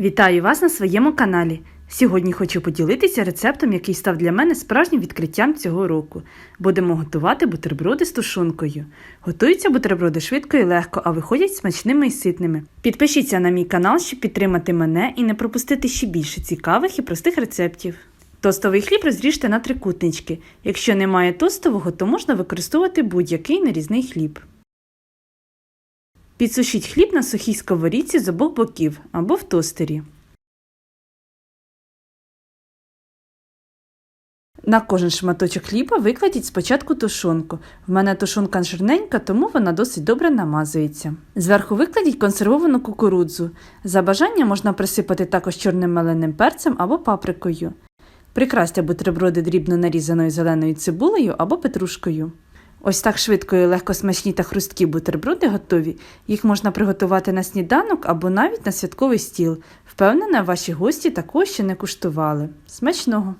Вітаю вас на своєму каналі. Сьогодні хочу поділитися рецептом, який став для мене справжнім відкриттям цього року. Будемо готувати бутерброди з тушонкою. Готуються бутерброди швидко і легко, а виходять смачними і ситними. Підпишіться на мій канал, щоб підтримати мене і не пропустити ще більше цікавих і простих рецептів. Тостовий хліб розріжте на трикутнички. Якщо немає тостового, то можна використовувати будь-який нарізний хліб. Підсушіть хліб на сухій сковорідці з обох боків або в тостері. На кожен шматочок хліба викладіть спочатку тушонку. В мене тушонка жирненька, тому вона досить добре намазується. Зверху викладіть консервовану кукурудзу. За бажанням можна присипати також чорним меленим перцем або паприкою. Прикрасьте бутерброди дрібно нарізаною зеленою цибулею або петрушкою. Ось так швидко і легко смачні та хрусткі бутерброди готові. Їх можна приготувати на сніданок або навіть на святковий стіл. Впевнена, ваші гості також ще не куштували. Смачного!